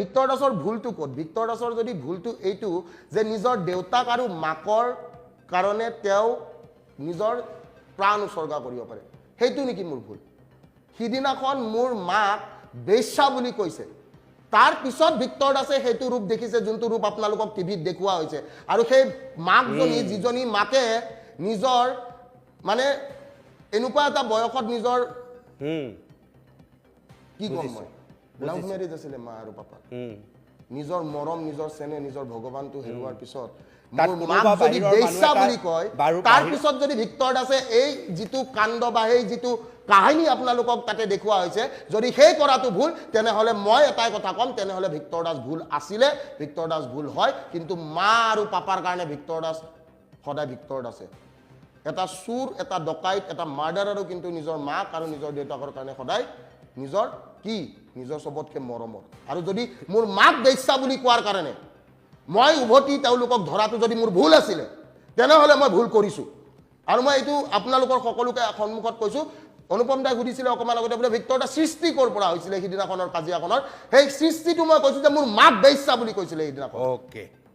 Victor দাসৰ ভুলটো ক'ত? ভিক্তৰ দাসৰ যদি ভুলটো এইটো যে নিজৰ দেউতাক আৰু মাকৰ কাৰণে তেওঁ নিজৰ প্ৰাণ উচৰ্গা কৰিব পাৰে সেইটো নেকি মোৰ ভুল? সিদিনাখন মোৰ মাক বেশ্যা বুলি কৈছে। তাৰ পিছত ভিক্তৰ দাসে সেইটো ৰূপ দেখিছে যোনটো ৰূপ আপোনালোকক টিভিত দেখুওৱা হৈছে। আৰু সেই মাকজনী যিজনী মাকে নিজৰ মানে এনেকুৱা এটা বয়সত নিজৰ কি ক'ম মই? লাভ মেৰেজ আছিলে মা আৰু পাপা হুম নিজৰ মৰম নিজৰ চেনেহ নিজৰ ভগৱানটো হেৰুৱাৰ পিছত বুলি কয় যদি দাসে এই যিটো কাণ্ড বা সেই যিটো কাহিনী আপোনালোকক তাতে দেখুওৱা হৈছে যদি সেই কৰাটো ভুল তেনেহ'লে মই এটাই কথা ক'ম তেনেহ'লে ভিক্তৰ দাস ভুল আছিলে ভিক্তৰ দাস ভুল হয় কিন্তু মা আৰু পাপাৰ কাৰণে ভিক্তৰ দাস সদায় ভিক্তৰ দাসে। এটা চুৰ, এটা ডকাইত, এটা মাৰ্ডাৰাৰো কিন্তু নিজৰ মাক আৰু নিজৰ দেউতাকৰ কাৰণে সদায় নিজৰ কি? নিজৰ চবতকৈ মৰমৰ। আৰু যদি মোৰ মাক বেশ্যা বুলি কোৱাৰ কাৰণে মই উভতি তেওঁলোকক ধৰাটো যদি মোৰ ভুল আছিলে, তেনেহ'লে মই ভুল কৰিছোঁ। আৰু মই এইটো আপোনালোকৰ সকলোকে সন্মুখত কৈছোঁ। অনুপম দাই সুধিছিলে অকণমান আগতে, বোলে ভিক্তৰ দা, সৃষ্টি ক'ৰ পৰা হৈছিলে সিদিনাখনৰ কাজিয়াখনৰ? সেই সৃষ্টিটো মই কৈছোঁ যে মোৰ মাক বেশ্যা বুলি কৈছিলে সেইদিনাখন অ'কে।